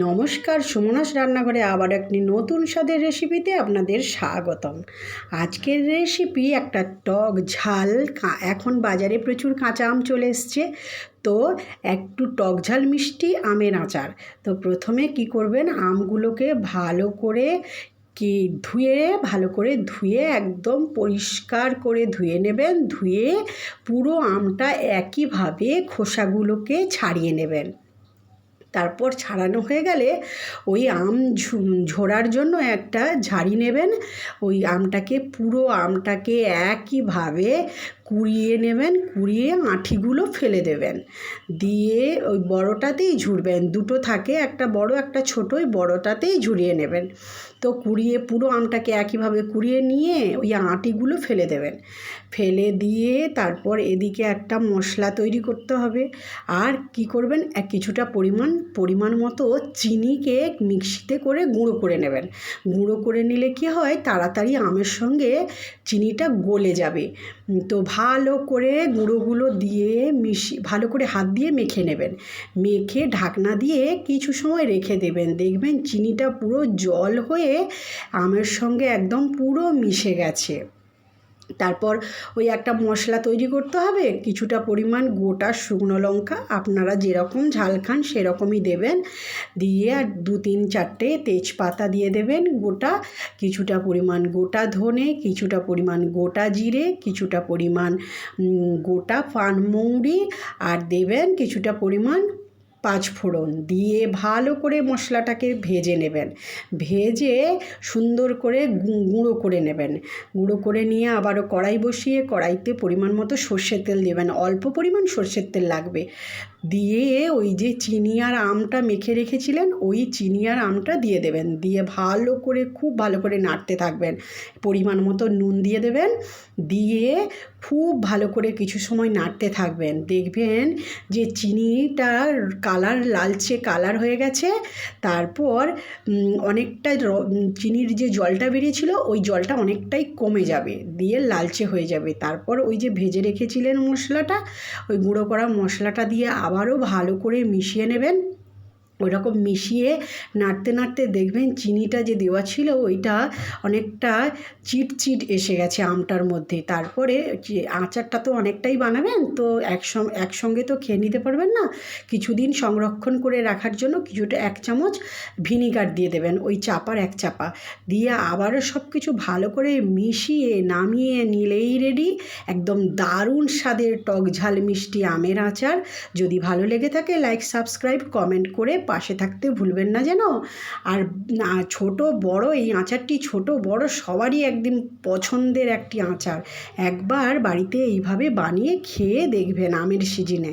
নমস্কার, সুমনাস রান্নাঘরে আবার একটি নতুন স্বাদের রেসিপিতে আপনাদের স্বাগতম। আজকের রেসিপি একটা টক ঝাল এখন বাজারে প্রচুর কাঁচা আম চলে এসছে। তো একটু টক ঝাল মিষ্টি আমের আচার। তো প্রথমে কি করবেন, আমগুলোকে ভালো করে কি, ধুয়ে, ভালো করে ধুয়ে একদম পরিষ্কার করে ধুয়ে নেবেন। ধুয়ে পুরো আমটা একইভাবে খোসাগুলোকে ছাড়িয়ে নেবেন। তারপর ছাড়ানো হয়ে গেলে ওই আম ঝোড়ার জন্য একটা ঝাড়ি নেবেন। ওই আমটাকে পুরো আমটাকে একইভাবে কুড়িয়ে নেবেন, কুড়িয়ে আঁঠিগুলো ফেলে দেবেন। দিয়ে ওই বড়োটাতেই ঝুড়বেন। দুটো থাকে, একটা বড়, একটা ছোটো, ওই বড়োটাতেই ঝুড়িয়ে নেবেন। তো কুড়িয়ে পুরো আমটাকে একইভাবে কুড়িয়ে নিয়ে ওই আঁটিগুলো ফেলে দেবেন। ফেলে দিয়ে তারপর এদিকে একটা মশলা তৈরি করতে হবে। আর কি করবেন? এক কিছুটা পরিমাণ পরিমাণ মতো চিনিকে মিক্সিতে করে গুঁড়ো করে নেবেন। গুঁড়ো করে নিলে কি হয়? তাড়াতাড়ি আমের সঙ্গে চিনিটা গলে যাবে। তো ভালো করে গুঁড়োগুলো দিয়ে মিশি, ভালো করে হাত দিয়ে মেখে নেবেন। মেখে ঢাকনা দিয়ে কিছু সময় রেখে দেবেন। দেখবেন চিনিটা পুরো জল হয়ে আমের সঙ্গে একদম পুরো মিশে গেছে। তারপর ওই একটা মশলা তৈরি করতে হবে, কিছুটা পরিমাণ গোটা শুকনো লঙ্কা, আপনারা যেরকম ঝাল খান সেরকমই দেবেন। দিয়ে আর দু তিন চারটে তেজপাতা দিয়ে দেবেন গোটা, কিছুটা পরিমাণ গোটা ধনে, কিছুটা পরিমাণ গোটা জিরে, কিছুটা পরিমাণ গোটা পানমৌরি আর দেবেন কিছুটা পরিমাণ পাঁচ ফোড়ন দিয়ে ভালো করে মশলাটাকে ভেজে নেবেন। ভেজে সুন্দর করে গুঁড়ো করে নেবেন। গুঁড়ো করে নিয়ে আবারও কড়াই বসিয়ে কড়াইতে পরিমাণ মতো সর্ষের তেল দেবেন। অল্প পরিমাণ সর্ষের তেল লাগবে। দিয়ে ওই যে চিনি আর আমটা মেখে রেখেছিলেন, ওই চিনি আর আমটা দিয়ে দেবেন। দিয়ে ভালো করে, খুব ভালো করে নাড়তে থাকবেন। পরিমাণ মতো নুন দিয়ে দেবেন। দিয়ে খুব ভালো করে কিছু সময় নাড়তে থাকবেন। দেখবেন যে চিনিটার কালার, লালচে কালার হয়ে গেছে। তারপর অনেকটা চিনির যে জলটা বেরিয়েছিল, ওই জলটা অনেকটাই কমে যাবে। দিয়ে লালচে হয়ে যাবে। তারপর ওই যে ভেজে রেখেছিলেন মশলাটা, ওই গুঁড়ো করা মশলাটা দিয়ে আবারও ভালো করে মিশিয়ে নেবেন। ওইরকম মিশিয়ে নাড়তে নাড়তে দেখবেন চিনিটা যে দেওয়া ছিল ওইটা অনেকটা চিট চিট এসে গেছে আমটার মধ্যে। তারপরে আচারটা তো অনেকটাই বানাবেন, তো একসঙ্গে একসঙ্গে তো খেয়ে নিতে পারবেন না। কিছুদিন সংরক্ষণ করে রাখার জন্য কিছুটা এক চামচ ভিনিগার দিয়ে দেবেন, ওই চাপার এক চাপা। দিয়ে আবারও সব কিছু ভালো করে মিশিয়ে নামিয়ে নিলেই রেডি। একদম দারুণ স্বাদের টক ঝাল মিষ্টি আমের আচার। যদি ভালো লেগে থাকে, লাইক, সাবস্ক্রাইব, কমেন্ট করে পাশে থাকতে ভুলবেন না যেন। আর ছোট, বড়, এই আচারটি ছোট, বড় সবারই একদিন পছন্দের একটি আচার। একবার বাড়িতে এইভাবে বানিয়ে খেয়ে দেখবেন আমের সিজনে।